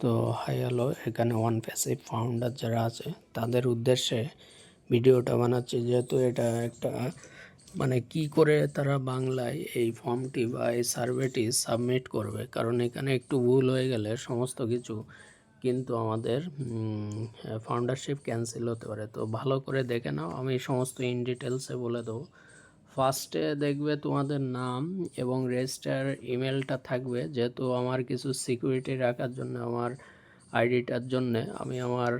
তো hi, hello, এখানে one passive founder যারা আছে, তাদের উদ্দেশ্যে ভিডিওটা বানাচ্ছি। যেহেতু এটা একটা মানে কি করে তারা বাংলায় এই ফর্মটি বা এই সার্ভেটি সাবমিট করবে, কারণ এখানে একটু ভুল হয়ে গেলে সমস্ত কিছু কিন্তু আমাদের ফাউন্ডারশিপ ক্যান্সেল হতে পারে। তো ভালো করে দেখে নাও, আমি সমস্ত ইন ডিটেলসে বলে দেবো। ফার্স্টে দেখবে তোমাদের নাম এবং রেজিস্টার ইমেলটা থাকবে। যেহেতু আমার কিছু সিকিউরিটি রাখার জন্য, আমার আইডিটার জন্য আমি আমার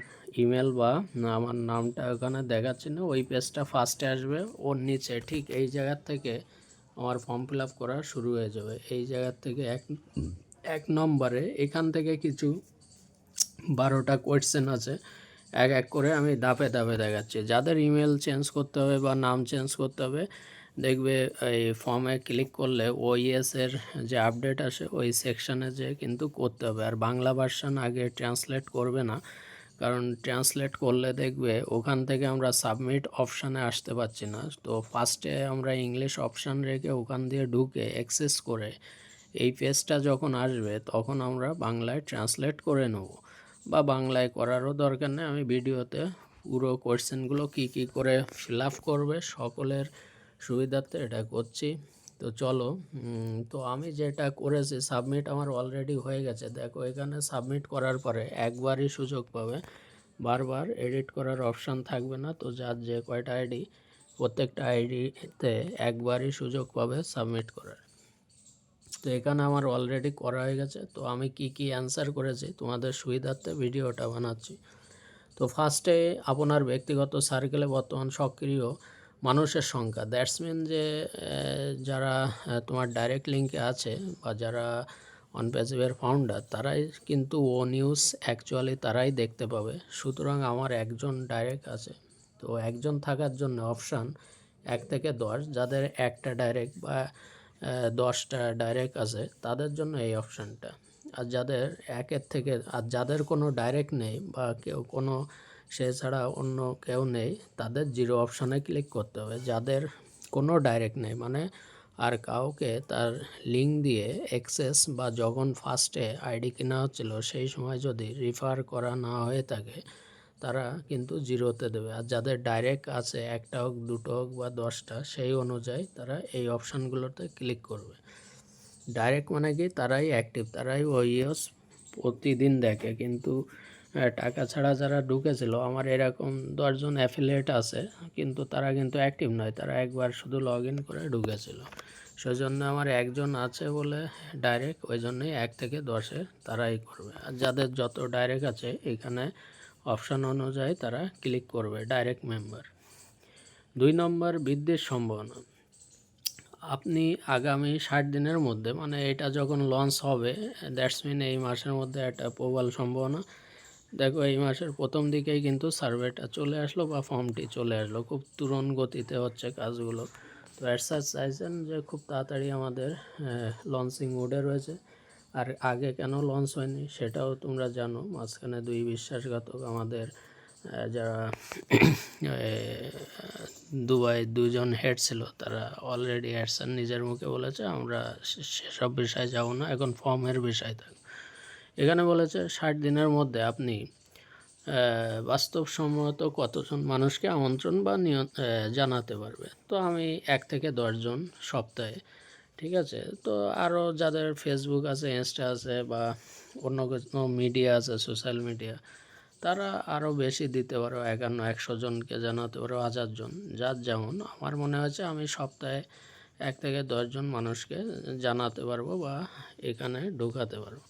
ইমেল বা আমার নামটা ওখানে দেখাচ্ছি না। ওই পেজটা ফার্স্টে আসবে, ওর নিচে ঠিক এই জায়গার থেকে আমার ফর্ম ফিল আপ করা শুরু হয়ে যাবে। এই জায়গার থেকে এক এক নম্বরে এখান থেকে কিছু বারোটা কোয়েশ্চেন আছে। এক এক করে আমি ধাপে ধাপে দেখাচ্ছি। যাদের ইমেল চেঞ্জ করতে হবে বা নাম চেঞ্জ করতে হবে দেখবে এই ফর্মে ক্লিক করলে ওইএস এর যে আপডেট আসে, ওই সেকশানে যে কিন্তু করতে হবে। আর বাংলা ভার্সান আগে ট্রান্সলেট করবে না, কারণ ট্রান্সলেট করলে দেখবে ওখান থেকে আমরা সাবমিট অপশানে আসতে পারছি না। তো ফার্স্টে আমরা ইংলিশ অপশান রেখে ওখান দিয়ে ঢুকে অ্যাক্সেস করে এই পেজটা যখন আসবে, তখন আমরা বাংলায় ট্রান্সলেট করে নেব। বা বাংলায় করারও দরকার নেই। আমি ভিডিওতে পুরো কোয়েশ্চেনগুলো কী কী করে ফিল আপ করবে, সকলের সুবিধার্থে এটা করছি। তো চলো তো আমি যেটা করেছি সাবমিট আমার অলরেডি হয়ে গেছে। দেখো, এখানে সাবমিট করার পরে একবারই সুযোগ পাবে। বারবার এডিট করার অপশান থাকবে না। তো যার যে কয়টা আইডি প্রত্যেকটা আইডিতে একবারই সুযোগ পাবে সাবমিট করার। তো এখানে আমার অলরেডি করা হয়ে গেছে। তো আমি কি কি অ্যান্সার করেছি, তোমাদের সুবিধার্থে ভিডিওটা বানাচ্ছি। তো ফার্স্টে আপনার ব্যক্তিগত সার্কেলে বর্তমান সক্রিয় মানুষের সংখ্যা। দ্যাটস মিন যে যারা তোমার ডাইরেক্ট লিঙ্কে আছে বা যারা অন ফাউন্ডার তারাই কিন্তু ও নিউজ অ্যাকচুয়ালি তারাই দেখতে পাবে। সুতরাং আমার একজন ডাইরেক্ট আছে। তো একজন থাকার জন্য অপশান এক থেকে দশ, যাদের একটা ডাইরেক্ট বা দশটা ডাইরেক্ট আছে, তাদের জন্য এই অপশানটা আর যাদের একের থেকে, আর যাদের কোনো ডাইরেক্ট নেই বা কেউ কোনো সে ছাড়া অন্য কেউ নেই। তাদের জিরো অপশানে ক্লিক করতে হবে। যাদের কোনো ডাইরেক্ট নেই মানে আর কাউকে তার লিঙ্ক দিয়ে অ্যাক্সেস বা যখন ফার্স্টে আইডি কেনা হচ্ছিল, সেই সময় যদি রিফার করা না হয়ে থাকে, তারা কিন্তু জিরোতে দেবে। আর যাদের ডাইরেক্ট আছে, একটা হোক, দুটো হোক বা দশটা, সেই অনুযায়ী তারা এই অপশানগুলোতে ক্লিক করবে। ডাইরেক্ট মানে কি? তারাই অ্যাক্টিভ, তারাই ওইএস প্রতিদিন দেখে। কিন্তু টাকা ছাড়া যারা ঢুকেছিল, আমার এরকম দশজন অ্যাফিলিয়েট আছে, কিন্তু তারা কিন্তু অ্যাক্টিভ নয়, তারা একবার শুধু লগ ইন করে ঢুকেছিল। সেজন্য আমার একজন আছে বলে ডাইরেক্ট ওই জন্যই এক থেকে দশে তারাই করবে। আর যাদের যত ডাইরেক্ট আছে, এখানে অপশান অনুযায়ী তারা ক্লিক করবে ডাইরেক্ট মেম্বার দুই নম্বর বৃদ্ধির সম্ভাবনা। আপনি আগামী ষাট দিনের মধ্যে মানে এটা যখন লঞ্চ হবে দ্যাটস মিন এই মাসের মধ্যে একটা প্রবল সম্ভাবনা। দেখো, এই মাসের প্রথম দিকেই কিন্তু সার্ভেটা চলে আসলো বা ফর্মটি চলে আসলো। খুব তুরন্ত গতিতে হচ্ছে কাজগুলো। তো অ্যাডসার চাইছেন যে খুব তাড়াতাড়ি আমাদের লঞ্চিং মোডে রয়েছে। আর আগে কেন লঞ্চ হয়নি সেটাও তোমরা জানো। মাঝখানে দুই বিশ্বাসঘাতক আমাদের যারা দুবাই দুজন হেড ছিল, তারা অলরেডি অ্যাডসার নিজের মুখে বলেছে, আমরা সেসব বিষয়ে যাব না। এখন ফর্মের বিষয় থাকবে এখানে বলেছে ষাট দিনের মধ্যে আপনি বাস্তবসম্মত কতজন মানুষকে আমন্ত্রণ বা জানাতে পারবে। তো আমি এক থেকে দশজন সপ্তাহে, ঠিক আছে? তো আরও যাদের ফেসবুক আছে ইনস্টা আছে বা অন্য কোনো মিডিয়া আছে সোশ্যাল মিডিয়া তারা আরও বেশি দিতে পারো, একান্ন, একশো জনকে জানাতে পারো হাজারজন যার যেমন, আমার মনে হচ্ছে আমি সপ্তাহে এক থেকে দশজন মানুষকে জানাতে পারব বা এখানে ঢোকাতে পারব।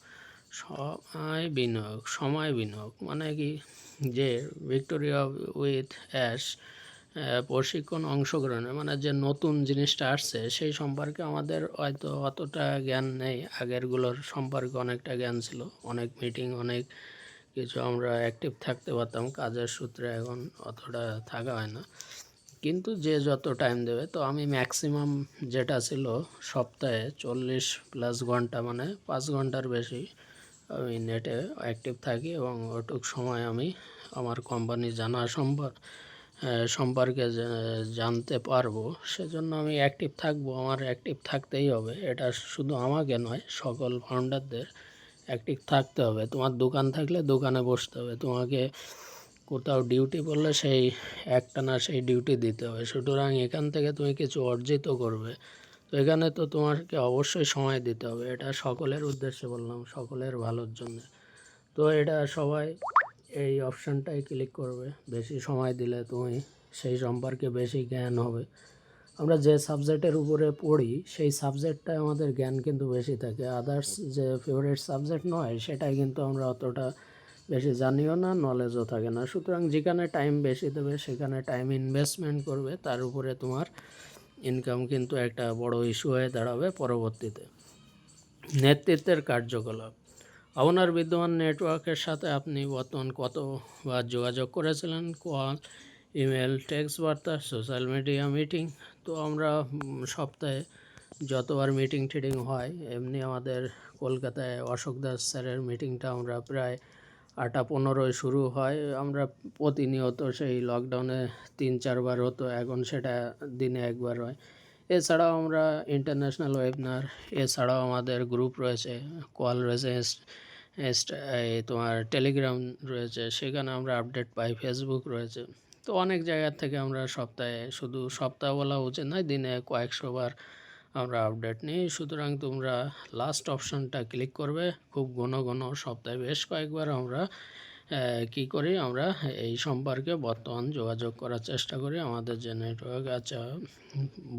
সময় বিনিয়োগ সময় বিনিয়োগ মানে কি যে ভিক্টোরিয়া উইথ অ্যাশ প্রশিক্ষণ অংশগ্রহণে মানে যে নতুন জিনিসটা আসছে, সেই সম্পর্কে আমাদের হয়তো অতটা জ্ঞান নেই। আগেরগুলোর সম্পর্কে অনেকটা জ্ঞান ছিল, অনেক মিটিং অনেক কিছু আমরা অ্যাক্টিভ থাকতে পারতাম, কাজের সূত্রে এখন অতটা থাকা হয় না। কিন্তু যে যত টাইম দেবে, তো আমি ম্যাক্সিমাম যেটা ছিল সপ্তাহে চল্লিশ প্লাস ঘণ্টা মানে পাঁচ ঘণ্টার বেশি আমি নেটে অ্যাক্টিভ থাকি এবং ওটুক সময় আমি আমার কোম্পানি জানা সম্পর্ক সম্পর্কে জানতে পারব। সেজন্য আমি অ্যাক্টিভ থাকব, আমার অ্যাক্টিভ থাকতেই হবে। এটা শুধু আমাকে নয়, সকল ফাউন্ডারদের অ্যাক্টিভ থাকতে হবে। তোমার দোকান থাকলে দোকানে বসতে হবে। তোমাকে কোথাও ডিউটি পড়লে সেই একটানা সেই ডিউটি দিতে হবে। সুতরাং এখান থেকে তুমি কিছু অর্জিত করবে। তো এখানে তো তোমাকে অবশ্যই সময় দিতে হবে। এটা সকলের উদ্দেশ্যে বললাম, সকলের ভালোর জন্য। তো এটা সবাই এই অপশানটাই ক্লিক করবে। বেশি সময় দিলে তুমি সেই সম্পর্কে বেশি জ্ঞান হবে। আমরা যে সাবজেক্টের উপরে পড়ি, সেই সাবজেক্টটায় আমাদের জ্ঞান কিন্তু বেশি থাকে। আদার্স যে ফেভারিট সাবজেক্ট নয়, সেটাই কিন্তু আমরা অতটা বেশি জানিও না নলেজও থাকে না। সুতরাং যেখানে টাইম বেশি দেবে, সেখানে টাইম ইনভেস্টমেন্ট করবে। তার উপরে তোমার ইনকাম কিন্তু একটা বড় ইস্যু হয়ে দাঁড়াবে পরবর্তীতে। নেতৃত্বের কার্যকলাপ। আপনার বিদ্যমান নেটওয়ার্কের সাথে আপনি বর্তমান কতবার যোগাযোগ করেছিলেন? কল ইমেল টেক্সট বার্তা সোশ্যাল মিডিয়া মিটিং তো আমরা সপ্তাহে যতবার মিটিং টিটিং হয়, এমনি আমাদের কলকাতায় অশোক দাস স্যারের মিটিংটা আমরা প্রায় আটা পনেরোয় শুরু হয়। আমরা প্রতিনিয়ত সেই লকডাউনে তিন, চারবার হতো, এখন সেটা দিনে একবার হয়। এছাড়াও আমরা ইন্টারন্যাশনাল ওয়েবনার এছাড়াও আমাদের গ্রুপ রয়েছে কল রয়েছে তোমার টেলিগ্রাম রয়েছে, সেখানে আমরা আপডেট পাই ফেসবুক রয়েছে। তো অনেক জায়গার থেকে আমরা সপ্তাহে শুধু সপ্তাহ বলা উচিত নয়, দিনে কয়েকশো বার আমরা আপডেট নিই। সুতরাং তোমরা লাস্ট অপশনটা ক্লিক করবে। খুব ঘন ঘন সপ্তাহে বেশ কয়েকবার আমরা কি করি? আমরা এই সম্পর্কে বর্তমান যোগাযোগ করার চেষ্টা করি। আমাদের যে নেটওয়ার্ক আছে,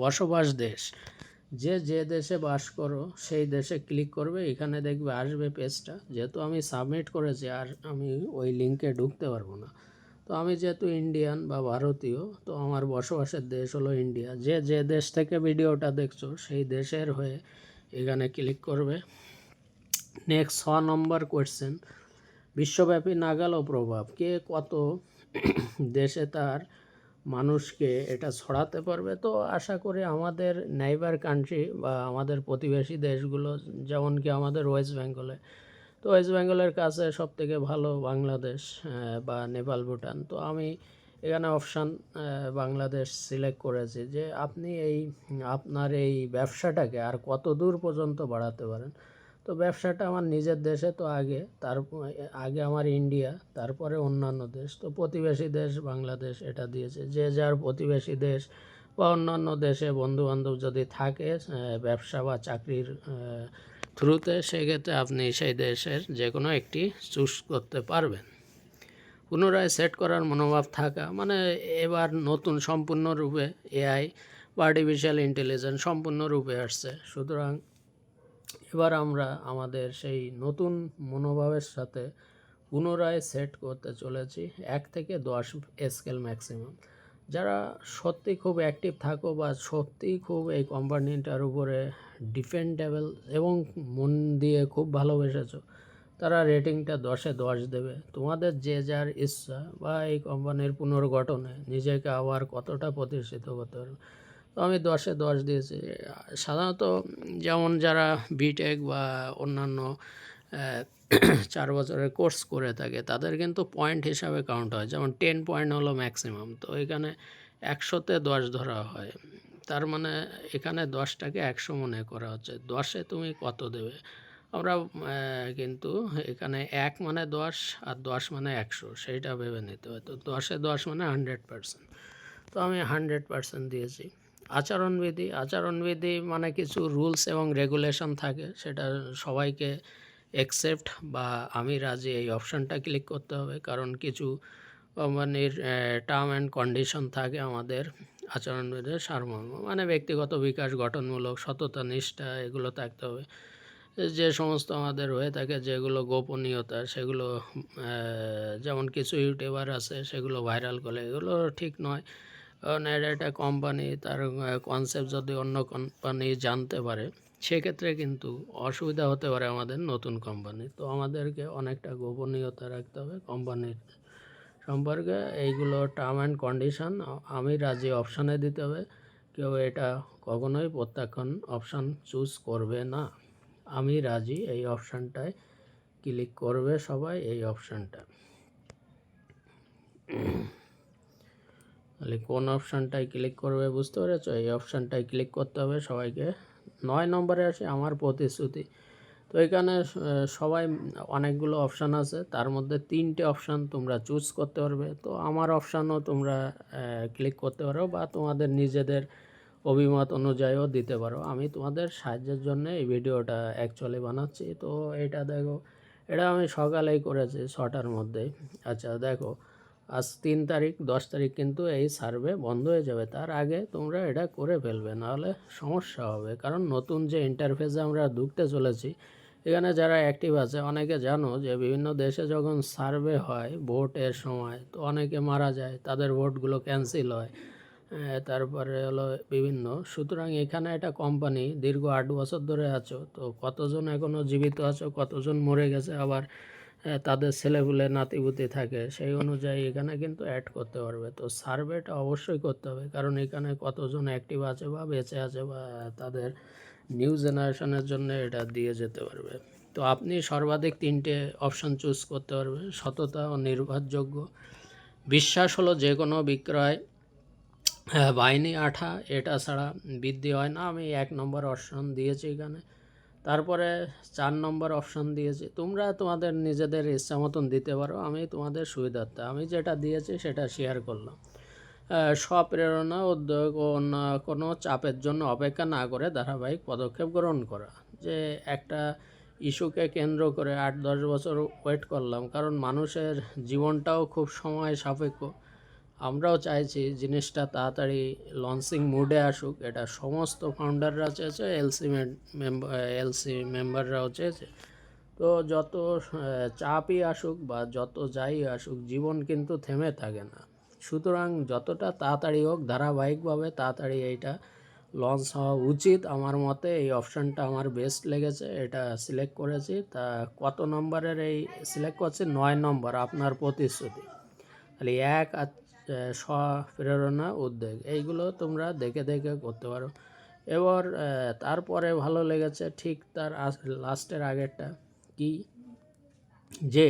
বসবাস দেশ, যে যে দেশে বাস করো, সেই দেশে ক্লিক করবে। এখানে দেখবে আসবে পেজটা যেহেতু আমি সাবমিট করেছি, আর আমি ওই লিঙ্কে ঢুকতে পারব না। তো আমি যেহেতু ইন্ডিয়ান বা ভারতীয়, তো আমার বসবাসের দেশ হলো ইন্ডিয়া যে যে দেশ থেকে ভিডিওটা দেখছ, সেই দেশের হয়ে এখানে ক্লিক করবে। নেক্সট ছ নম্বর কোয়েশ্চেন বিশ্বব্যাপী নাগাল প্রভাব কে কত দেশে তার মানুষকে এটা ছড়াতে পারবে? তো আশা করি আমাদের নাইবার কান্ট্রি বা আমাদের প্রতিবেশী দেশগুলো যেমন কি আমাদের ওয়েস্ট বেঙ্গলে তো ওয়েস্ট বেঙ্গলের কাছে সব থেকে ভালো বাংলাদেশ বা নেপাল, ভুটান। তো আমি এখানে অপশান বাংলাদেশ সিলেক্ট করেছি যে আপনি এই, আপনার এই ব্যবসাটাকে আর কত দূর পর্যন্ত বাড়াতে পারেন। তো ব্যবসাটা আমার নিজের দেশে তো আগে, তার আগে আমার ইন্ডিয়া, তারপরে অন্যান্য দেশ। তো প্রতিবেশী দেশ বাংলাদেশ এটা দিয়েছে। যে যার প্রতিবেশী দেশ বা অন্যান্য দেশে বন্ধু বান্ধব যদি থাকে ব্যবসা বা চাকরির থ্রুতে সেক্ষেত্রে আপনি সেই দেশের যে কোনো একটি চুজ করতে পারবেন। পুনরায় সেট করার মনোভাব থাকা মানে এবার নতুন সম্পূর্ণরূপে এআই বা আর্টিফিশিয়াল ইন্টেলিজেন্স সম্পূর্ণরূপে আসছে। সুতরাং এবার আমরা আমাদের সেই নতুন মনোভাবের সাথে পুনরায় সেট করতে চলেছি, এক থেকে দশ স্কেল ম্যাক্সিমাম যারা সত্যি খুব অ্যাক্টিভ থাকো বা সত্যি খুব এই কোম্পানিটার উপরে ডিফেন্ডেবল এবং মন দিয়ে খুব ভালোবেসেছো, তারা রেটিংটা দশে দশ দেবে। তোমাদের যে যার ইচ্ছা বা এই কোম্পানির পুনর্গঠনে নিজেকে আবার কতটা প্রতিষ্ঠিত করতে পারবে। তো আমি দশে দশ দিয়েছি। সাধারণত যেমন যারা বিটেক বা অন্যান্য চার বছরের কোর্স করে থাকে, তাদের কিন্তু পয়েন্ট হিসাবে কাউন্ট হয়। যেমন টেন পয়েন্ট হলো ম্যাক্সিমাম তো এখানে একশোতে দশ ধরা হয়। তার মানে এখানে দশটাকে একশো মনে করা হচ্ছে। দশে তুমি কত দেবে? আমরা কিন্তু এখানে এক মানে দশ আর দশ মানে একশো, সেইটা ভেবে নিতে হয়। তো দশে দশ মানে হান্ড্রেড পার্সেন্ট তো আমি হান্ড্রেড পার্সেন্ট দিয়েছি। আচরণবিধি আচরণবিধি মানে কিছু রুলস এবং রেগুলেশন থাকে, সেটা সবাইকে একসেপ্ট বা আমি রাজি এই অপশানটা ক্লিক করতে হবে। কারণ কিছু কোম্পানির টার্ম অ্যান্ড কন্ডিশন থাকে আমাদের আচরণবিধির সারমর্ম। মানে ব্যক্তিগত বিকাশ, গঠনমূলক, সততা, নিষ্ঠা, এগুলো থাকতে হবে। যে সমস্ত আমাদের হয়ে থাকে যেগুলো গোপনীয়তা, সেগুলো যেমন কিছু ইউটিউবার আছে, সেগুলো ভাইরাল করে, এগুলো ঠিক নয়। কারণ এটা একটা কোম্পানি তার কনসেপ্ট যদি অন্য কোম্পানি জানতে পারে সেক্ষেত্রে কিন্তু অসুবিধা হতে পারে আমাদের নতুন কোম্পানি তো আমাদেরকে অনেকটা গোপনীয়তা রাখতে হবে কোম্পানির সম্পর্কে। এইগুলো টার্ম অ্যান্ড কন্ডিশন আমি রাজি অপশানে দিতে হবে। কেউ এটা কখনোই প্রত্যাখ্যান অপশান চুজ করবে না। আমি রাজি এই অপশানটায় ক্লিক করবে সবাই এই অপশানটা তাহলে কোন অপশানটায় ক্লিক করবে বুঝতে পেরেছ? এই অপশানটায় ক্লিক করতে হবে সবাইকে। নয় নম্বরে আসে আমার প্রতিশ্রুতি। তো এখানে সবাই অনেকগুলো অপশান আছে। তার মধ্যে তিনটে অপশান তোমরা চুজ করতে পারবে। তো আমার অপশানও তোমরা ক্লিক করতে পারো বা তোমাদের নিজেদের অভিমত অনুযায়ীও দিতে পারো। আমি তোমাদের সাহায্যের জন্য এই ভিডিওটা অ্যাকচুয়ালি বানাচ্ছি। তো এটা দেখো, এটা আমি সকালেই করেছি, ছটার মধ্যে আচ্ছা দেখো আজ তিন তারিখ, দশ তারিখ কিন্তু এই সার্ভে বন্ধ হয়ে যাবে। তার আগে তোমরা এটা করে ফেলবে, নাহলে সমস্যা হবে। কারণ নতুন যে ইন্টারফেসে আমরা ঢুকতে চলেছি, এখানে যারা অ্যাক্টিভ আছে, অনেকে জানো যে বিভিন্ন দেশে যখন সার্ভে হয় ভোটের সময়, তো অনেকে মারা যায়, তাদের ভোটগুলো ক্যান্সেল হয়। তারপরে হলো বিভিন্ন। সুতরাং এখানে একটা কোম্পানি দীর্ঘ আট বছর ধরে আছো, তো কতজন এখনও জীবিত আছো, কতজন মরে গেছে, আবার তাদের ছেলেপুলে নাতিপুতি থাকে, সেই অনুযায়ী এখানে কিন্তু অ্যাড করতে পারবে। তো সার্ভেটা অবশ্যই করতে হবে, কারণ এখানে কতজন অ্যাক্টিভ আছে বা বেঁচে আছে বা তাদের নিউ জেনারেশনের জন্য এটা দিয়ে যেতে পারবে। তো আপনি সর্বাধিক তিনটে অপশন চুজ করতে পারবেন সততা ও নির্ভরযোগ্য। বিশ্বাস হলো যে কোনো বিক্রয় হ্যাঁ বাহিনী আঠা, এটা ছাড়া বৃদ্ধি হয় না। আমি এক নম্বর অপশন দিয়েছি এখানে। তারপরে চার নম্বর অপশন দিয়েছি, তোমরা তোমাদের নিজেদের ইচ্ছা মতন দিতে পারো, আমি তোমাদের সুবিধার্থে, আমি যেটা দিয়েছি সেটা শেয়ার করলাম। স্বপ্রেরণা উদ্যোগ ও কোনো চাপের জন্য অপেক্ষা না করে ধারাবাহিক পদক্ষেপ গ্রহণ করা, যে একটা ইস্যুকে কেন্দ্র করে আট দশ বছর ওয়েট করলাম, কারণ মানুষের জীবনটাও খুব সময় সাপেক্ষ। আমরাও চাইছি জিনিসটা তাড়াতাড়ি লঞ্চিং মুডে আসুক, এটা সমস্ত ফাউন্ডাররা চেয়েছে এলসি মেম্বার এলসি মেম্বাররাও চেয়েছে। তো যত চাপই আসুক বা যত যাই আসুক, জীবন কিন্তু থেমে থাকে না। সুতরাং যতটা তাড়াতাড়ি হোক, ধারাবাহিকভাবে তাড়াতাড়ি এইটা লঞ্চ হওয়া উচিত আমার মতে। এই অপশানটা আমার বেস্ট লেগেছে, এটা সিলেক্ট করেছি। তা কত নম্বরের এই সিলেক্ট করছি? নয় নম্বর, আপনার প্রতিশ্রুতি। তাহলে এক আর স্বপ্রেরণা উদ্যোগ এইগুলো তোমরা দেখে দেখে করতে পারো। এবার তারপরে ভালো লেগেছে ঠিক তার লাস্টের আগেরটা কি? যে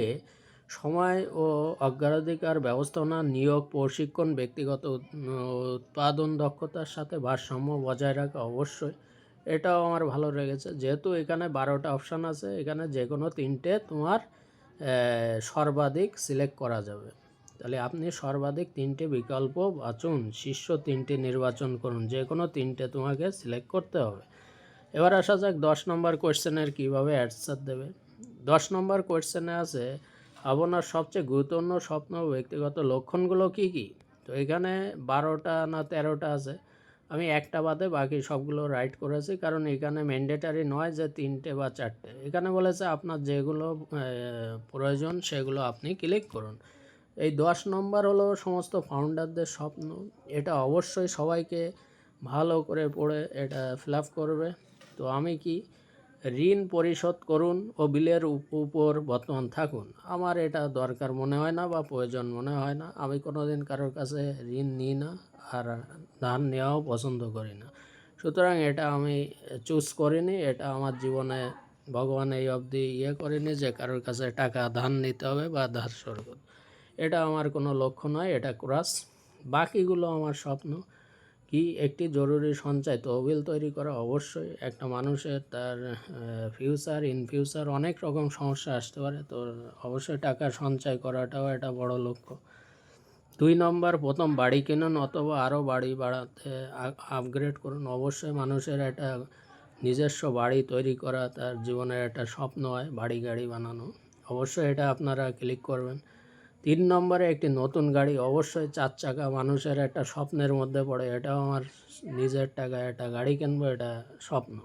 সময় ও অগ্রাধিকার ব্যবস্থাপনা, নিয়োগ, প্রশিক্ষণ, ব্যক্তিগত উৎপাদন, দক্ষতার সাথে ভারসাম্য বজায় রাখা অবশ্যই। এটাও আমার ভালো লেগেছে। যেহেতু এখানে বারোটা অপশান আছে, এখানে যে কোনো তিনটে তোমার সর্বাধিক সিলেক্ট করা যাবে। তাহলে আপনি সর্বাধিক তিনটে বিকল্প বাছুন, শীর্ষ তিনটে নির্বাচন করুন যে কোনো তিনটে তোমাকে সিলেক্ট করতে হবে। এবার আসা যাক দশ নম্বর কোয়েশ্চেনের কীভাবে অ্যান্সার দেবে। দশ নম্বর কোয়েশ্চেনে আছে, আপনার সবচেয়ে গুরুত্বপূর্ণ স্বপ্ন ব্যক্তিগত লক্ষণগুলো কি কি? তো এখানে বারোটা না তেরোটা আছে। আমি একটা বাদে বাকি সবগুলো রাইট করেছি, কারণ এখানে ম্যান্ডেটারি নয় যে তিনটে বা চারটে। এখানে বলেছে আপনার যেগুলো প্রয়োজন সেগুলো আপনি ক্লিক করুন। এই দশ নম্বর হলো সমস্ত ফাউন্ডারদের স্বপ্ন। এটা অবশ্যই সবাইকে ভালো করে পড়ে এটা ফিল করবে। তো আমি কি ঋণ পরিশোধ করুন ও বিলের উপ- উপর বর্তমান থাকুন। আমার এটা দরকার মনে হয় না বা প্রয়োজন মনে হয় না। আমি কোনো দিন কারোর কাছে ঋণ নিই না আর ধার নেওয়াও পছন্দ করি না। সুতরাং এটা আমি চুজ করিনি, এটা আমার জীবনে ভগবান এই অবধি ইয়ে করেনি যে কারোর কাছে টাকা ধার নিতে হবে বা ধার স্বর্গ এটা আমার কোনো লক্ষ্য নয়, এটা ক্রাস। বাকিগুলো আমার স্বপ্ন। কি একটি জরুরি সঞ্চয় তহবিল তৈরি করা? অবশ্যই। একটা মানুষের তার ফিউচার ইন ফিউচার অনেক রকম সমস্যা আসতে পারে। তো অবশ্যই টাকা সঞ্চয় করাটাও একটা বড় লক্ষ্য। দুই নম্বর, প্রথম বাড়ি কিনুন অথবা আরও বাড়ি বাড়াতে আপগ্রেড করুন। অবশ্যই মানুষের একটা নিজস্ব বাড়ি তৈরি করা তার জীবনের একটা স্বপ্ন হয়, বাড়ি গাড়ি বানানো। অবশ্যই এটা আপনারা ক্লিক করবেন। তিন নম্বরে একটি নতুন গাড়ি অবশ্যই চার চাকা মানুষের একটা স্বপ্নের মধ্যে পড়ে। এটাও আমার নিজের টাকা, একটা গাড়ি কিনবো, এটা স্বপ্ন।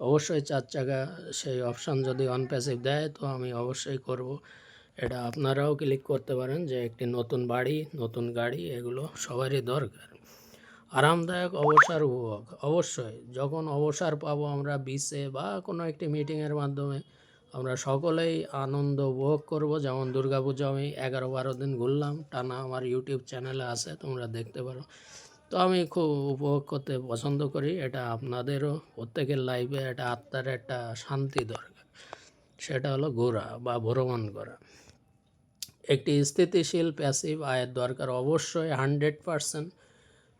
অবশ্যই চার চাকা সেই অপশান যদি অনপ্যাসিভ দেয়, তো আমি অবশ্যই করব। এটা আপনারাও ক্লিক করতে পারেন যে একটি নতুন বাড়ি, নতুন গাড়ি, এগুলো সবারই দরকার। আরামদায়ক, অবসর উপভোগ। অবশ্যই, যখন অবসর পাবো আমরা বিচে বা কোনো একটি মিটিংয়ের মাধ্যমে আমরা সকলেই আনন্দ উপভোগ করব। যেমন দুর্গাপুজো আমি এগারো বারো দিন ঘুরলাম, টানা আমার ইউটিউব চ্যানেলে আছে, তোমরা দেখতে পারো। তো আমি খুব উপভোগ করতে পছন্দ করি, এটা আপনাদেরও, প্রত্যেকের লাইফে একটা আত্মার একটা শান্তি দরকার। সেটা হলো ঘোরা বা ভ্রমণ করা। একটি স্থিতিশীল প্যাসিভ আয়ের দরকার অবশ্যই হান্ড্রেড পারসেন্ট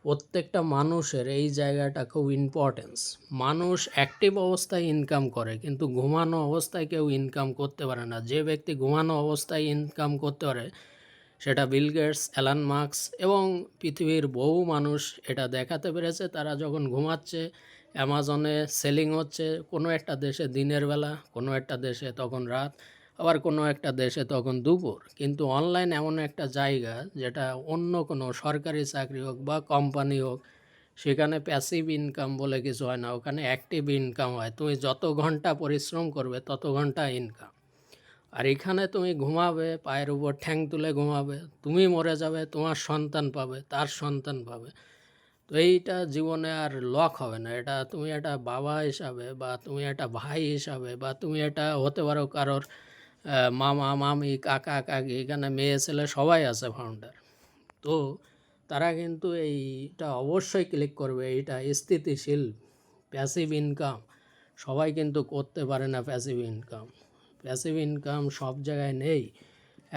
প্রত্যেকটা মানুষের এই জায়গাটা খুব ইম্পর্টেন্স মানুষ অ্যাক্টিভ অবস্থায় ইনকাম করে, কিন্তু ঘুমানো অবস্থায় কেউ ইনকাম করতে পারে না। যে ব্যক্তি ঘুমানো অবস্থায় ইনকাম করতে পারে, সেটা বিল গেটস অ্যালান মার্কস এবং পৃথিবীর বহু মানুষ এটা দেখাতে পেরেছে। তারা যখন ঘুমাচ্ছে অ্যামাজনে সেলিং হচ্ছে, কোনো একটা দেশে দিনের বেলা, কোনো একটা দেশে তখন রাত। আবার কোনো একটা দেশে তখন দুপুর। কিন্তু অনলাইন এমন একটা জায়গা যেটা অন্য কোনো সরকারি চাকরি হোক বা কোম্পানি হোক, সেখানে প্যাসিভ ইনকাম বলে কিছু হয় না, ওখানে অ্যাক্টিভ ইনকাম হয়। তুমি যত ঘণ্টা পরিশ্রম করবে, তত ঘণ্টা ইনকাম আর এখানে তুমি ঘুমাবে, পায়ের উপর ঠ্যাং তুলে ঘুমাবে, তুমি মরে যাবে, তোমার সন্তান পাবে, তার সন্তান পাবে। তো এইটা জীবনে আর লক হবে না। এটা তুমি একটা বাবা হিসাবে বা তুমি একটা ভাই হিসাবে বা তুমি এটা হতে পারো কারোর মামা, মামি, কাকা, কাকি, এখানে মেয়ে, ছেলে সবাই আছে ফাউন্ডার তো তারা কিন্তু এইটা অবশ্যই ক্লিক করবে, এইটা স্থিতিশীল প্যাসিভ ইনকাম সবাই কিন্তু করতে পারে না প্যাসিভ ইনকাম প্যাসিভ ইনকাম সব জায়গায় নেই।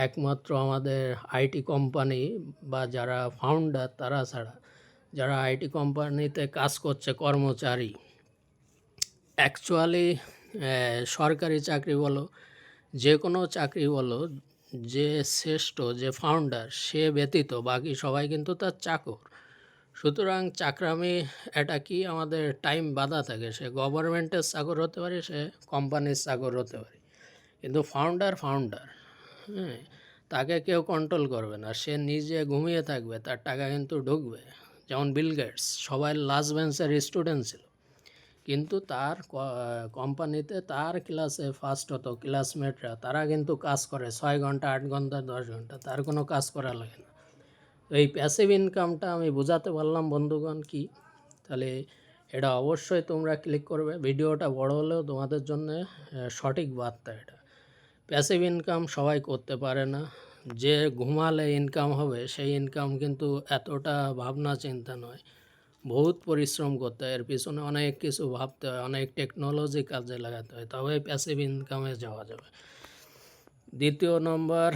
একমাত্র আমাদের আইটি কোম্পানি বা যারা ফাউন্ডার তারা ছাড়া। যারা আইটি কোম্পানিতে কাজ করছে, কর্মচারী। অ্যাকচুয়ালি সরকারি চাকরি বলো যে কোনো চাকরি বলো, যে শ্রেষ্ঠ, যে ফাউন্ডার সে ব্যতীত বাকি সবাই কিন্তু তার চাকর। সুতরাং চাকরামি এটা কি আমাদের টাইম বাধা থাকে? সে গভর্নমেন্টের চাকর হতে পারে, সে কোম্পানির চাকর হতে পারে। কিন্তু ফাউন্ডার ফাউন্ডার হ্যাঁ তাকে কেউ কন্ট্রোল করবে না। সে নিজে ঘুমিয়ে থাকবে, তার টাকা কিন্তু ঢুকবে। যেমন বিল গেটস সবাই লাস্ট বেঞ্চের স্টুডেন্ট ছিল। কিন্তু তার কোম্পানিতে তার ক্লাসে ফার্স্ট হতো ক্লাসমেটরা তারা কিন্তু কাজ করে, ছয় ঘণ্টা, আট ঘণ্টা, দশ ঘণ্টা। তার কোনো কাজ করা লাগে না। এই প্যাসিভ ইনকামটা আমি বোঝাতে পারলাম, বন্ধুগণ, কি? তাহলে এটা অবশ্যই তোমরা ক্লিক করবে। ভিডিওটা বড় হলেও তোমাদের জন্য সঠিক বার্তা এটা। প্যাসিভ ইনকাম সবাই করতে পারে না। যে ঘুমালে ইনকাম হবে, সেই ইনকাম কিন্তু এতটা ভাবনা চিন্তা নয়। বহুত পরিশ্রম করতে হয়। এর পিছনে অনেক কিছু ভাবতে হয়, অনেক টেকনোলজি কাজে লাগাতে হয়, তবে প্যাসিভ ইনকামে যাওয়া যাবে। দ্বিতীয় নম্বর,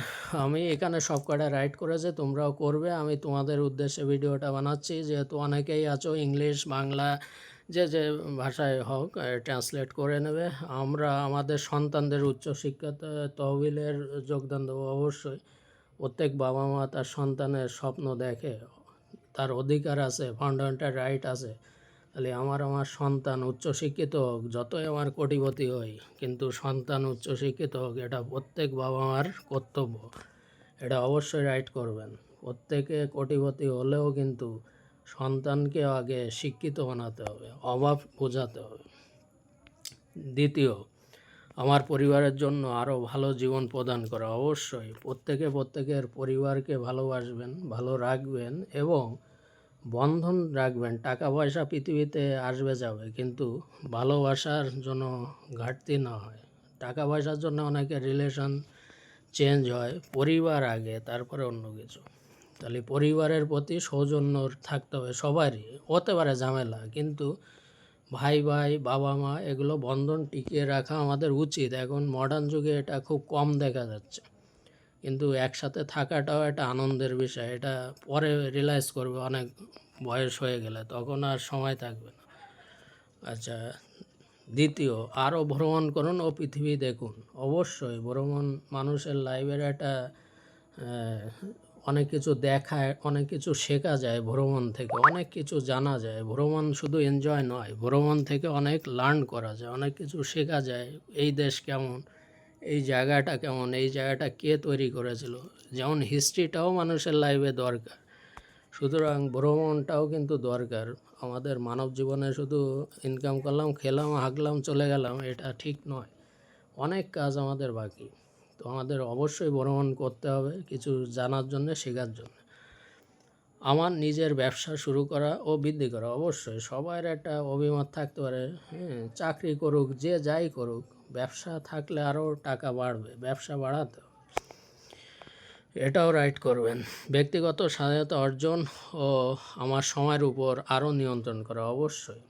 আমি এখানে সব কটা রাইট করেছে, তোমরাও করবে। আমি তোমাদের উদ্দেশ্যে ভিডিওটা বানাচ্ছি। যেহেতু অনেকেই আছো ইংলিশ বাংলা, যে যে ভাষায় হোক ট্রান্সলেট করে নেবে। আমরা, আমাদের সন্তানদের উচ্চশিক্ষাতে তহবিলের যোগদান দেবো অবশ্যই। প্রত্যেক বাবা মা তার সন্তানের স্বপ্ন দেখে। তার অধিকার আছে ফান্ডামেন্টাল রাইট আছে। তাহলে আমার আমার সন্তান উচ্চশিক্ষিত হোক, যতই আমার কোটিপতি হই, কিন্তু সন্তান উচ্চশিক্ষিত হোক, এটা প্রত্যেক বাবা মার কর্তব্য। এটা অবশ্যই রাইট করবেন। প্রত্যেকে কোটিপতি হলেও কিন্তু সন্তানকে আগে শিক্ষিত বানাতে হবে, অভাব বোঝাতে হবে। দ্বিতীয় আমার পরিবারের জন্য আরও ভালো জীবন প্রদান করা অবশ্যই। প্রত্যেকে প্রত্যেকের পরিবারকে ভালোবাসবেন, ভালো রাখবেন এবং বন্ধন রাখবেন। টাকা পয়সা পৃথিবীতে আসবে যাবে, কিন্তু ভালোবাসার জন্য ঘাটতি না হয়। টাকা পয়সার জন্য অনেকের রিলেশন চেঞ্জ হয় পরিবার আগে, তারপরে অন্য কিছু। তাহলে পরিবারের প্রতি সৌজন্য থাকতে হবে সবারই। হতে পারে ঝামেলা, কিন্তু ভাই ভাই, বাবা, মা, এগুলো বন্ধন টিকিয়ে রাখা আমাদের উচিত। এখন মডার্ন যুগে এটা খুব কম দেখা যাচ্ছে। কিন্তু একসাথে থাকাটাও একটা আনন্দের বিষয়। এটা পরে রিয়েলাইজ করবে, অনেক বয়স হয়ে গেলে, তখন আর সময় থাকবে না। আচ্ছা দ্বিতীয় আরও ভ্রমণ করুন ও পৃথিবী দেখুন। অবশ্যই ভ্রমণ মানুষের লাইফের একটা অনেক কিছু দেখায়, অনেক কিছু শেখা যায় ভ্রমণ থেকে, অনেক কিছু জানা যায়। ভ্রমণ শুধু এনজয় নয়, ভ্রমণ থেকে অনেক লার্ন করা যায়, অনেক কিছু শেখা যায়। এই দেশ কেমন? এই জায়গাটা কেমন? এই জায়গাটা কে তৈরি করেছিল? যেমন হিস্ট্রিটাও মানুষের লাইফে দরকার। সুতরাং ভ্রমণটাও কিন্তু দরকার। আমাদের মানব জীবনে শুধু ইনকাম করলাম, খেলাম হাঁকলাম চলে গেলাম, এটা ঠিক নয়। অনেক কাজ আমাদের বাকি। তো আমাদের অবশ্যই ভ্রমণ করতে হবে কিছু জানার জন্য, শেখার জন্য। আমার নিজের ব্যবসা শুরু করা ও বৃদ্ধি করা, অবশ্যই সবার একটা অভিমত থাকতে পারে হ্যাঁ চাকরি করুক, যে যাই করুক, ব্যবসা থাকলে আরও টাকা বাড়বে, ব্যবসা বাড়াতে এটাও রাইট করবেন। ব্যক্তিগত স্বাধীনতা অর্জন ও আমার সময়ের উপর আরও নিয়ন্ত্রণ করা, অবশ্যই।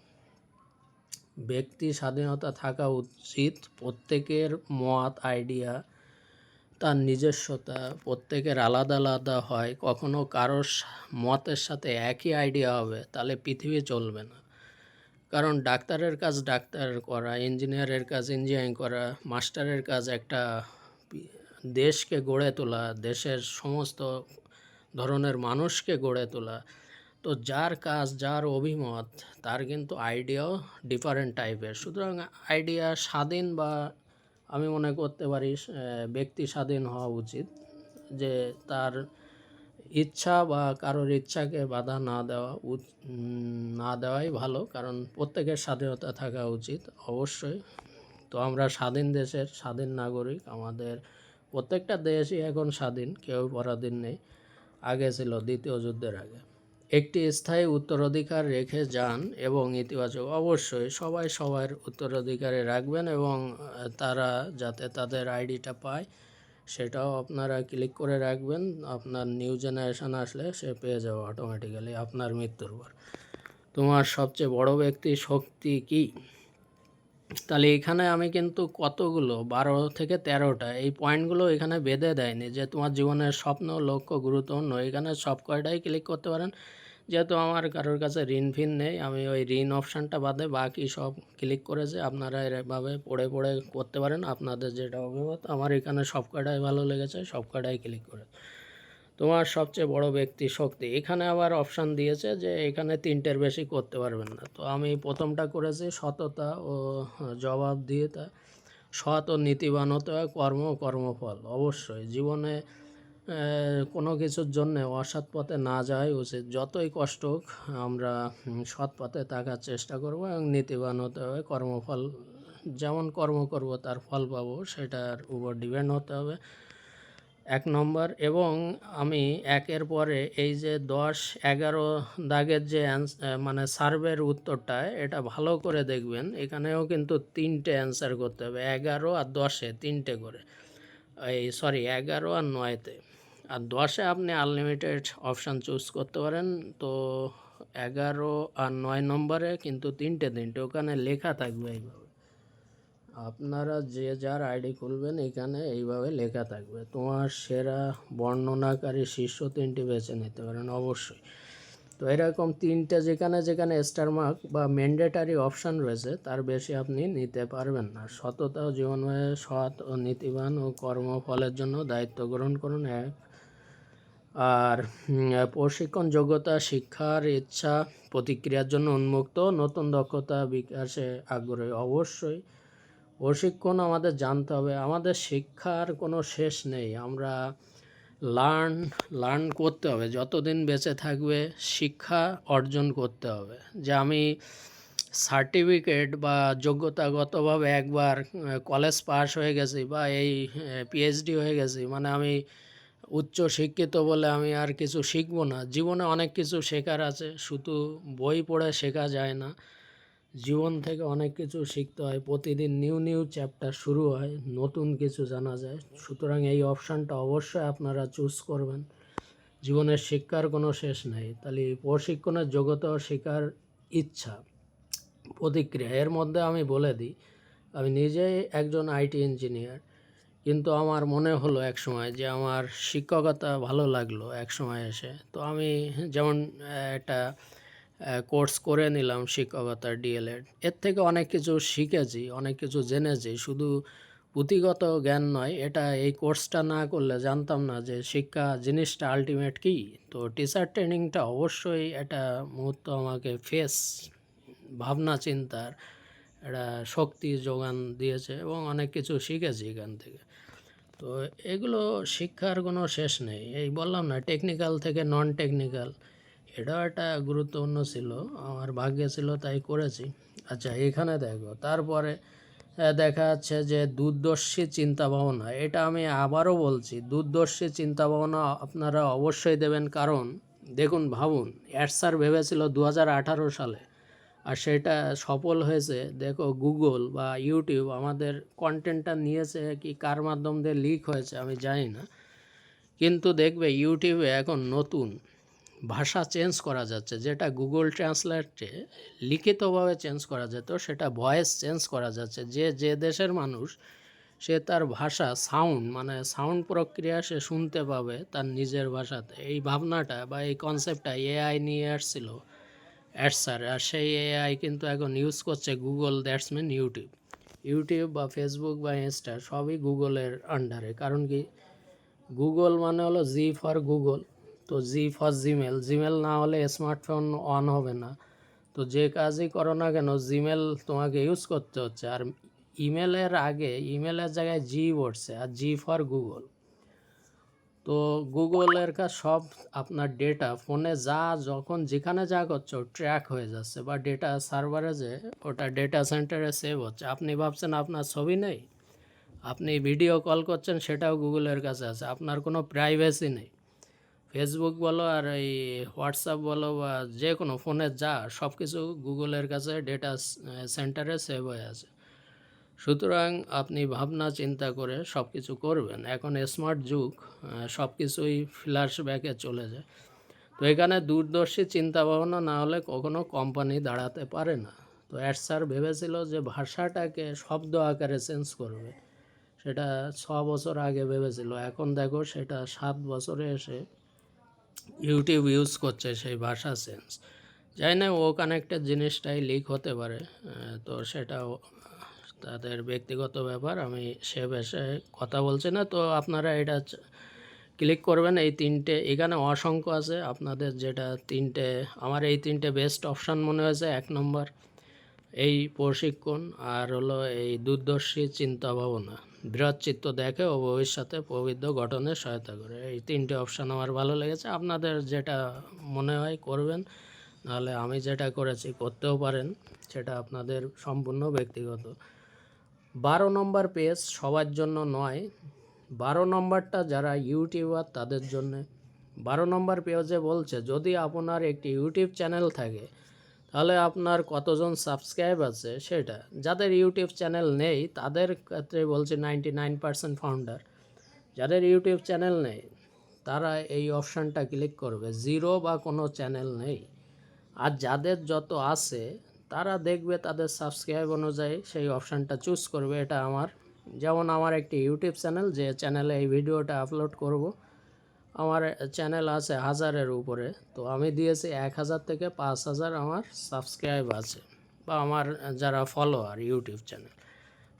ব্যক্তি স্বাধীনতা থাকা উচিত, প্রত্যেকের মত আইডিয়া তার নিজস্বতা প্রত্যেকের আলাদা আলাদা হয়, কখনো কারোর মতের সাথে একই আইডিয়া হবে, তাহলে পৃথিবী চলবে না। কারণ ডাক্তারের কাজ ডাক্তার করা, ইঞ্জিনিয়ারের কাজ ইঞ্জিনিয়ারিং করা, মাস্টারের কাজ একটা দেশকে গড়ে তোলা, দেশের সমস্ত ধরনের মানুষকে গড়ে তোলা। তো যার কাজ, যার অভিমত, তার কিন্তু আইডিয়াও ডিফারেন্ট টাইপের সুতরাং আইডিয়া স্বাধীন বা আমি মনে করতে পারি ব্যক্তি স্বাধীন হওয়া উচিত যে তার ইচ্ছা বা কারোর ইচ্ছাকে বাধা না দেওয়া না দেওয়াই ভালো, কারণ প্রত্যেকের স্বাধীনতা থাকা উচিত অবশ্যই। তো আমরা স্বাধীন দেশের স্বাধীন নাগরিক, আমাদের প্রত্যেকটা দেশই এখন স্বাধীন, কেউ পরাধীন নেই। আগে ছিল, দ্বিতীয় যুদ্ধের আগে। একটি স্থায়ী উত্তরাধিকার রেখে যান এবং ইতিবাচক, অবশ্যই সবাই সবার উত্তরাধিকারে রাখবেন এবং তারা যাতে তাদের আইডিটা পায় সেটাও আপনারা ক্লিক করে রাখবেন। আপনার নিউ জেনারেশান আসলে সে পেয়ে যাবে অটোমেটিক্যালি আপনার মৃত্যুর পর। তোমার সবচেয়ে বড় ব্যক্তি শক্তি কি? তাহলে এখানে আমি কিন্তু কতগুলো? বারো থেকে তেরোটা। এই পয়েন্টগুলো এখানে বেঁধে দেয়নি যে তোমার জীবনের স্বপ্ন, লক্ষ্য গুরুত্বপূর্ণ। এখানে সব কয়টাই ক্লিক করতে পারেন। যেহেতু আমার কারোর কাছে ঋণ ফিন নেই, আমি ওই ঋণ অপশানটা বাদে বাকি সব ক্লিক করেছে আপনারা এভাবে পড়ে পড়ে করতে পারেন। আপনাদের যেটা অভিমত, আমার এখানে সব কয়টাই ভালো লেগেছে, সব কয়টাই ক্লিক করে। তোমার সবচেয়ে বড় ব্যক্তি শক্তি। এখানে আবার অপশান দিয়েছে যে এখানে তিনটের বেশি করতে পারবেন না। তো আমি প্রথমটা করেছি সততা ও জবাব দিয়ে তা সৎ ও নীতিবান হতে হয় কর্ম কর্মফল। অবশ্যই জীবনে কোনো কিছুর জন্য অসৎ পথে না যাওয়াই উচিত। যতই কষ্ট হোক, আমরা সৎ পথে থাকার চেষ্টা করব এবং নীতিবান হতে হবে কর্মফল, যেমন কর্ম করব তার ফল পাবো, সেটার উপর ডিপেন্ড হতে হবে। এক নম্বর এবং আমি একের পরে এই যে দশ এগারো দাগের যে মানে সার্ভের উত্তরটা, এটা ভালো করে দেখবেন। এখানেও কিন্তু তিনটে অ্যান্সার করতে হবে। এগারো আর দশে তিনটে করে। এই সরি এগারো আর নয়তে। আর দশে আপনি আনলিমিটেড অপশান চুজ করতে পারেন। তো এগারো আর নয় নম্বরে কিন্তু তিনটে তিনটে। ওখানে লেখা থাকবে এইভাবে। আপনারা যে যার আইডি খুলবেন এখানে এইভাবে লেখা থাকবে। তোমার সেরা বর্ণনাকারী শীর্ষ তিনটি বেছে নিতে পারেন অবশ্যই। তো এরকম তিনটে যেখানে যেখানে স্টার মার্ক বা ম্যান্ডেটারি অপশান রয়েছে, তার বেশি আপনি নিতে পারবেন না। সততা জীবনে সৎ ও নীতিবান ও কর্মফলের জন্য দায়িত্ব গ্রহণ করুন এক। আর প্রশিক্ষণ যোগ্যতা, শিক্ষার ইচ্ছা, প্রতিক্রিয়ার জন্য উন্মুক্ত, নতুন দক্ষতা, বিকাশে আগ্রহী অবশ্যই। প্রশিক্ষণ আমাদের জানতে হবে। আমাদের শিক্ষার কোনো শেষ নেই। আমরা লার্ন লার্ন করতে হবে। যতদিন বেঁচে থাকবে, শিক্ষা অর্জন করতে হবে। যে আমি সার্টিফিকেট বা যোগ্যতাগতভাবে একবার কলেজ পাস হয়ে গেছি বা এই পিএইচডি হয়ে গেছি মানে আমি উচ্চ শিক্ষিত বলে আমি আর কিছু শিখব না। জীবনে অনেক কিছু শেখার আছে। শুধু বই পড়ে শেখা যায় না। জীবন থেকে অনেক কিছু শিখতে হয়। প্রতিদিন নিউ নিউ চ্যাপ্টার শুরু হয়, নতুন কিছু জানা যায়। সুতরাং এই অপশানটা অবশ্যই আপনারা চুজ করবেন। জীবনের শিক্ষার কোনো শেষ নেই। তাহলে প্রশিক্ষণের যোগ্যতা ও শেখার ইচ্ছা, প্রতিক্রিয়া। এর মধ্যে আমি বলে দিই, আমি নিজেই একজন আইটি ইঞ্জিনিয়ার কিন্তু আমার মনে হলো এক সময় যে আমার শিক্ষকতা ভালো লাগল এক সময় এসে। তো আমি যেমন একটা কোর্স করে নিলাম শিক্ষকতার ডিএলএড এর থেকে অনেক কিছু শিখেছি, অনেক কিছু জেনেছি। শুধু পুঁথিগত জ্ঞান নয়, এটা এই কোর্সটা না করলে জানতাম না যে শিক্ষা জিনিসটা আলটিমেট কী। তো টিচার ট্রেনিংটা অবশ্যই এটা মুহূর্ত আমাকে ফেস ভাবনা, চিন্তার একটা শক্তি যোগান দিয়েছে এবং অনেক কিছু শিখেছি এখান থেকে। তো এগুলো শিক্ষার কোনো শেষ নেই। এই বললাম না টেকনিক্যাল থেকে নন টেকনিক্যাল এটাও একটা গুরুত্বপূর্ণ ছিল, আমার ভাগ্যে ছিল তাই করেছি। আচ্ছা এখানে দেখো, তারপরে দেখা যাচ্ছে যে দূরদর্শী চিন্তা ভাবনা এটা আমি আবারও বলছি দূরদর্শী চিন্তা ভাবনা আপনারা অবশ্যই দেবেন, কারণ দেখুন, ভাবুন অ্যাডসার ভেবেছিল দু হাজার আঠারো সালে, আর সেটা সফল হয়েছে, দেখো, গুগল বা ইউটিউব আমাদের কন্টেন্টটা নিয়েছে কি কার মাধ্যম দিয়ে লিক হয়েছে আমি জানি না, কিন্তু দেখবে ইউটিউবে এখন নতুন ভাষা চেঞ্জ করা যাচ্ছে, যেটা গুগল ট্রান্সলেটে লিখিতভাবে চেঞ্জ করা যেত, সেটা ভয়েস চেঞ্জ করা যাচ্ছে। যে যে দেশের মানুষ, সে তার ভাষা সাউন্ড মানে সাউন্ড প্রক্রিয়া সে শুনতে পাবে তার নিজের ভাষাতে। এই ভাবনাটা বা এই কনসেপ্টটা এআই নিয়ে আসছিল অ্যাডসার আর সেই এআই কিন্তু এখন ইউজ করছে Google that's mean YouTube YouTube বা ফেসবুক বা ইনস্টা সবই গুগলের আন্ডারে কারণ কি? গুগল মানে হলো জি ফর গুগল তো জি ফর জিমেল। জিমেল না হলে স্মার্টফোন অন হবে না। তো যে কাজই করো না কেন, জিমেল তোমাকে ইউজ করতে হচ্ছে। আর ইমেলের আগে, ইমেলের জায়গায় জি বসছে আর জি ফর গুগল। তো গুগলের কাজ সব আপনার ডেটা ফোনে যা, যখন যেখানে যা করছ ট্র্যাক হয়ে যাচ্ছে বা ডেটা সার্ভারে যে ওটা ডেটা সেন্টারে সেভ হচ্ছে। আপনি ভাবছেন আপনার ছবি নেই? আপনি ভিডিও কল করছেন সেটাও গুগলের কাছে আছে। আপনার কোনো প্রাইভেসি নেই। ফেসবুক বলো আর এই হোয়াটসঅ্যাপ বলো বা যে কোনো ফোনে যা সব কিছু গুগলের কাছে ডেটা সেন্টারে সেভ হয়ে আছে। সুতরাং আপনি ভাবনা চিন্তা করে সব কিছু করবেন। এখন স্মার্ট যুগ সব কিছুই ফ্ল্যাশ ব্যাকে চলে যায়। তো এখানে দূরদর্শী চিন্তা ভাবনা না হলে কখনো কোম্পানি দাঁড়াতে পারে না। তো স্যার ভেবেছিল যে ভাষাটাকে শব্দ আকারে চেঞ্জ করবে। সেটা ছ বছর আগে ভেবেছিল। এখন দেখো সেটা সাত বছরে এসে ইউটিউব ইউজ করছে সেই ভাষা সেন্স যাই না ও কানেক্টেড জিনিসটাই লিক হতে পারে তো সেটাও তাদের ব্যক্তিগত ব্যাপার, আমি সে বিষয়ে কথা বলছি না। তো আপনারা এটা ক্লিক করবেন এই তিনটে, এখানে অসংখ্য আছে। আপনাদের যেটা তিনটে, আমার এই তিনটে বেস্ট অপশান মনে হয়েছে, এক নম্বর এই প্রশিক্ষণ আর হলো এই দূরদর্শী চিন্তা ভাবনা। বৃহৎ চিত্ত দেখে ও ভবিষ্যতে প্রবৃদ্ধ গঠনে সহায়তা করে। এই তিনটে অপশান আমার ভালো লেগেছে। আপনাদের যেটা মনে হয় করবেন, নাহলে আমি যেটা করেছি করতেও পারেন, সেটা আপনাদের সম্পূর্ণ ব্যক্তিগত। বারো নম্বর পেজ সবার জন্য নয়। বারো নম্বরটা যারা ইউটিউবার, তাদের জন্য। বারো নম্বর পেজে বলছে, যদি আপনার একটি ইউটিউব চ্যানেল থাকে তাহলে আপনার কতজন সাবস্ক্রাইব আছে সেটা? যাদের ইউটিউব চ্যানেল নেই, তাদের ক্ষেত্রে বলছে নাইনটি নাইন পার্সেন্ট ফাউন্ডার যাদের ইউটিউব চ্যানেল নেই, তারা এই অপশানটা ক্লিক করবে। জিরো বা কোনো চ্যানেল নেই। আর যাদের যত আছে, তারা দেখবে তাদের সাবস্ক্রাইব অনুযায়ী সেই অপশানটা চুজ করবে। এটা আমার, যেমন আমার একটি ইউটিউব চ্যানেল যে চ্যানেলে এই ভিডিওটা আপলোড করব। আমার চ্যানেল আছে হাজারের উপরে। তো আমি দিয়েছি এক হাজার থেকে পাঁচ হাজার আমার সাবস্ক্রাইব আছে বা আমার যারা ফলোয়ার ইউটিউব চ্যানেল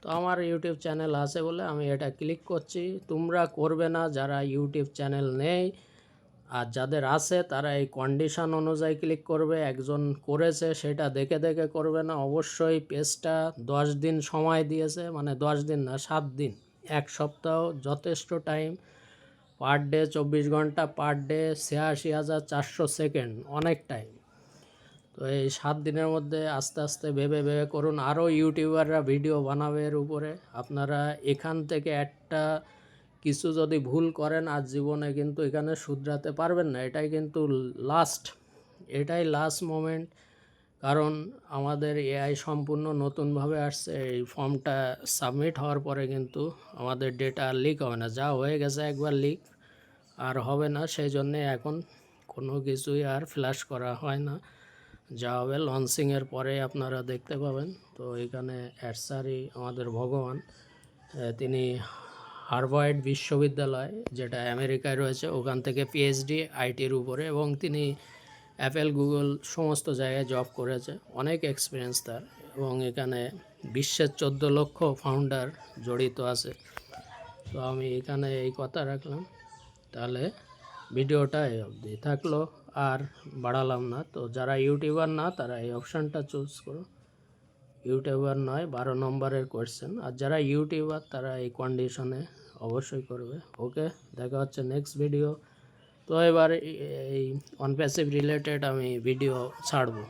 তো আমার ইউটিউব চ্যানেল আছে বলে আমি এটা ক্লিক করছি। তোমরা করবে না, যারা ইউটিউব চ্যানেল নেই আর যাদের আছে, তারা এই কন্ডিশন অনুযায়ী ক্লিক করবে। একজন করেছে, সেটা দেখে দেখে করবে না। অবশ্যই পেজটা দশ দিন সময় দিয়েছে মানে দশ দিন না, সাত দিন, এক সপ্তাহ যথেষ্ট টাইম পার ডে চব্বিশ ঘণ্টা, পার ডে ছিয়াশি হাজার চারশো সেকেন্ড, অনেক টাইম। তো এই সাত দিনের মধ্যে আস্তে আস্তে ভেবে ভেবে করুন, আরও ইউটিউবাররা ভিডিও বানাবে এর উপরে। আপনারা এখান থেকে একটা কিছু যদি ভুল করেন আর জীবনে কিন্তু এখানে শুধরাতে পারবেন না। এটাই কিন্তু লাস্ট এটাই লাস্ট মোমেন্ট কারণ আমাদের এআই সম্পূর্ণ নতুনভাবে আসছে। এই ফর্মটা সাবমিট হওয়ার পরে কিন্তু আমাদের ডেটা লিক হবে না। যা হয়ে গেছে একবার লিক আর হবে না, সেই জন্যে এখন কোনো কিছুই আর ফ্ল্যাশ করা হয় না। যা হবে লঞ্চিংয়ের পরে আপনারা দেখতে পাবেন। তো এখানে অ্যাডসারি আমাদের ভগবান তিনি হার্ভার্ড বিশ্ববিদ্যালয়, যেটা আমেরিকায় রয়েছে, ওখান থেকে পিএইচডি আইটির উপরে এবং তিনি অ্যাপেল, গুগল সমস্ত জায়গায় জব করেছে। অনেক এক্সপিরিয়েন্স তার এবং এখানে বিশ্বের চোদ্দ লক্ষ ফাউন্ডার জড়িত আছে। তো আমি এখানে এই কথা রাখলাম। তাহলে ভিডিওটা এই অবধি থাকল, আর বাড়ালাম না। তো যারা ইউটিউবার না, তারা এই অপশানটা চুজ করো। ইউটিউবার নয়, বারো নম্বরের কোয়েশ্চেন আর যারা ইউটিউবার, তারা এই কন্ডিশনে অবশ্যই করবে। ওকে দেখা হচ্ছে নেক্সট ভিডিও তো এবার এই অনপ্যাসিভ রিলেটেড আমি ভিডিও ছাড়বো